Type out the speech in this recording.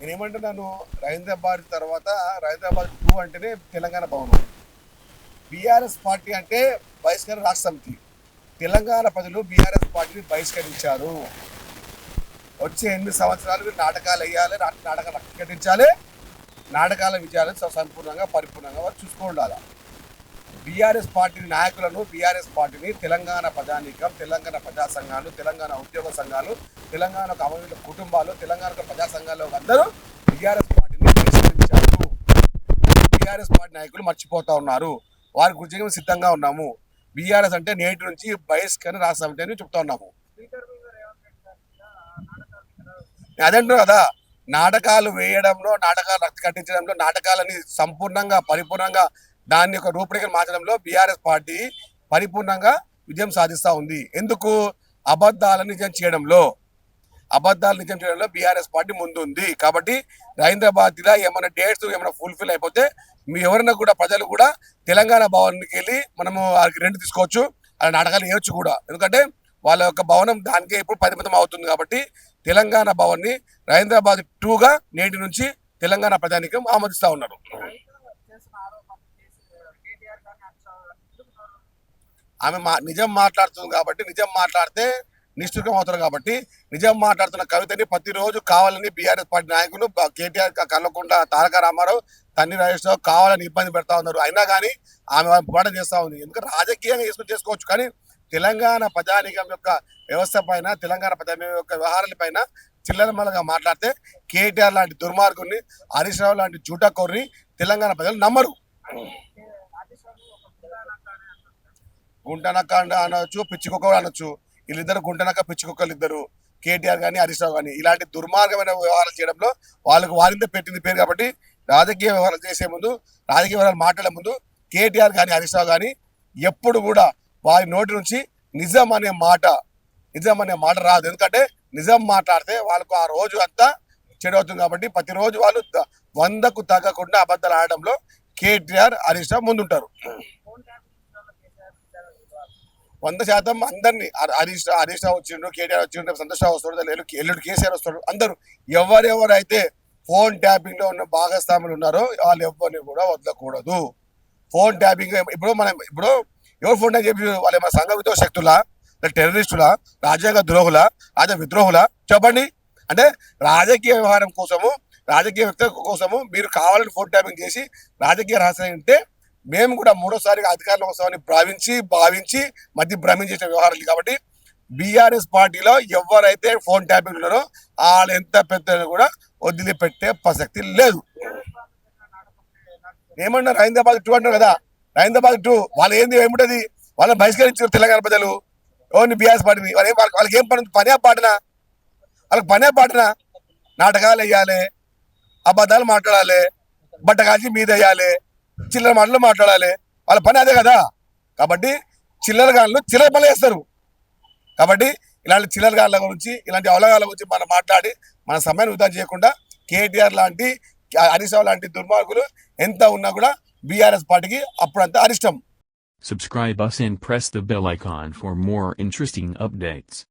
నేను ఏమంటున్నాను రవీంద్రబాద్ తర్వాత రహీంద్రాబాద్ టూ అంటేనే తెలంగాణ భవనం. బీఆర్ఎస్ పార్టీ అంటే బహిష్కరణ రాష్ట్ర సమితి. తెలంగాణ ప్రజలు బీఆర్ఎస్ పార్టీని బహిష్కరించారు. వచ్చే ఎనిమిది సంవత్సరాలు నాటకాలు వేయాలి నా- నాటకాలు ప్రకటించాలి నాటకాల విజయాలు స- సంపూర్ణంగా పరిపూర్ణంగా వారు చూసుకోండాలి బీఆర్ఎస్ పార్టీ నాయకులను బీఆర్ఎస్ పార్టీని తెలంగాణ ప్రజానీకం తెలంగాణ ప్రజా సంఘాలు తెలంగాణ ఉద్యోగ సంఘాలు తెలంగాణ అవమీల కుటుంబాలు తెలంగాణ ప్రజా సంఘాలు అందరూ బీఆర్ఎస్ పార్టీని తిరస్కరించారు బీఆర్ఎస్ పార్టీ నాయకులు మర్చిపోతా ఉన్నారు. వారి గురించి మేము సిద్ధంగా ఉన్నాము. బీఆర్ఎస్ అంటే నేటి నుంచి బహిష్కరణ రాష్ట్ర అని చెప్తా ఉన్నాము. అదంటున్నారు కదా నాటకాలు వేయడంలో నాటకాలు రక్త కట్టించడంలో నాటకాలని సంపూర్ణంగా పరిపూర్ణంగా దాన్ని ఒక రూపురేఖలు మార్చడంలో బీఆర్ఎస్ పార్టీ పరిపూర్ణంగా విజయం సాధిస్తూ ఉంది. ఎందుకు? అబద్ధాలను నిజం చేయడంలో. అబద్ధాలు నిజం చేయడంలో బీఆర్ఎస్ పార్టీ ముందుంది. కాబట్టి రవీంద్రబాద్ ఏమైనా డేట్స్ ఏమైనా ఫుల్ఫిల్ అయిపోతే మీ ఎవరైనా కూడా ప్రజలు కూడా తెలంగాణ భవన్కి వెళ్ళి మనము వారికి రెంట్ తీసుకోవచ్చు. అలా నాటకాలు వేయొచ్చు కూడా. ఎందుకంటే వాళ్ళ యొక్క భవనం దానికే ఇప్పుడు పరిమితం అవుతుంది కాబట్టి తెలంగాణ భవన్ని రవీంద్రబాద్ టూగా నేటి నుంచి తెలంగాణ ప్రజానికం ఆమోదిస్తూ ఉన్నారు. ఆమె మా నిజం మాట్లాడుతుంది కాబట్టి నిజం మాట్లాడితే నిష్ఠురం అవుతారు కాబట్టి నిజం మాట్లాడుతున్న కవితని ప్రతిరోజు కావాలని బీఆర్ఎస్ పార్టీ నాయకులు కేటీఆర్ క- తారక రామారావు తన్ని రాజేశ్వరరావు కావాలని ఇబ్బంది పెడతా ఉన్నారు. అయినా కానీ ఆమె పోరాటం చేస్తూ ఉంది. ఎందుకంటే రాజకీయంగా చేసుకుని చేసుకోవచ్చు కానీ తెలంగాణ ప్రజానికం యొక్క వ్యవస్థ పైన తెలంగాణ ప్రజానికం యొక్క వ్యవహారాల పైన చిల్లరమల్లగా మాట్లాడితే కేటీఆర్ లాంటి దుర్మార్గుని హరీష్ రావు లాంటి జూటకోరిని తెలంగాణ ప్రజలు నమ్మరు. గుంటనక్క అనొచ్చు పిచ్చికొక్క అనొచ్చు. వీళ్ళిద్దరు గుంటనక్క పిచ్చికొక్కలు ఇద్దరు. కేటీఆర్ కానీ హరీష్ రావు కానీ ఇలాంటి దుర్మార్గమైన వ్యవహారాలు చేయడంలో వాళ్ళకు వారిందే పెట్టింది పేరు కాబట్టి రాజకీయ వ్యవహారాలు చేసే ముందు రాజకీయ వ్యవహారాలు మాట్లాడే ముందు కేటీఆర్ కానీ హరీష్ రావు కానీ ఎప్పుడు కూడా వారి నోటి నుంచి నిజం అనే మాట నిజం అనే మాట రాదు. ఎందుకంటే నిజం మాట్లాడితే వాళ్ళకు ఆ రోజు అంతా చెడు అవుతుంది కాబట్టి ప్రతిరోజు వాళ్ళు వందకు తగ్గకుండా అబద్ధాలు ఆడడంలో కేటీఆర్ హరీష్ రావు ముందుంటారు. వంద శాతం అందరినీ హరీష్ హరీష్ రావు వచ్చిండు కేటీఆర్ వచ్చిండు సంతోష్ రావు వస్తాడు లేదు ఎల్లుడు కేసీఆర్ వస్తాడు అందరూ ఎవరెవరైతే ఫోన్ ట్యాపింగ్లో ఉన్న భాగస్వాములు ఉన్నారో వాళ్ళు ఎవరిని కూడా వదలకూడదు. ఫోన్ ట్యాపింగ్ ఇప్పుడు మనం ఇప్పుడు ఎవరు ఫోన్ ట్యాప్ చెప్పి వాళ్ళు మన సంఘ విద్రోహ శక్తులా? టెర్రరిస్టులా? రాజ్యాంగ ద్రోహులా? రాజ విద్రోహులా? చెప్పండి. అంటే రాజకీయ వ్యవహారం కోసము రాజకీయ వ్యక్తుల కోసము మీరు కావాలని ఫోన్ ట్యాపింగ్ చేసి రాజకీయ రహస్యం అంటే మేము కూడా మూడోసారిగా అధికారంలో వస్తామని భావించి భావించి మధ్య భ్రమించేసిన వ్యవహారాలు కాబట్టి బీఆర్ఎస్ పార్టీలో ఎవరైతే ఫోన్ ట్యాపింగ్ ఉన్నారో వాళ్ళు ఎంత పెద్ద కూడా వదిలిపెట్టే ప్రసక్తి లేదు. ఏమన్నారు? హైదరాబాద్ టూ అంటారు కదా. హైదరాబాద్ టూ వాళ్ళు ఏంది ఏముంటది? వాళ్ళని బహిష్కరించారు తెలంగాణ ప్రజలు. ఓన్లీ బీఆర్ఎస్ పార్టీని? వాళ్ళు ఏం వాళ్ళకి వాళ్ళకి ఏం పని పనే పాటనా? వాళ్ళకి పనే పాటనా? నాటకాలు వేయాలి అబద్ధాలు మాట్లాడాలి బట్ట కాల్చి మీద వేయాలి చిల్లర మాటలు మాట్లాడాలి. వాళ్ళ పని అదే కదా. కాబట్టి చిల్లర గాళ్ళు చిల్లర పనులు వేస్తారు కాబట్టి ఇలాంటి చిల్లర గాళ్ళ గురించి ఇలాంటి అవలగాల గురించి మనం మాట్లాడి మన సమయాన్ని వృధా చేయకుండా కేటీఆర్ లాంటి హరీష్ లాంటి దుర్మార్గులు ఎంత ఉన్నా కూడా బీఆర్ఎస్ పార్టీకి అప్పుడంతా అరిష్టం. Subscribe us and press the bell icon for more interesting updates.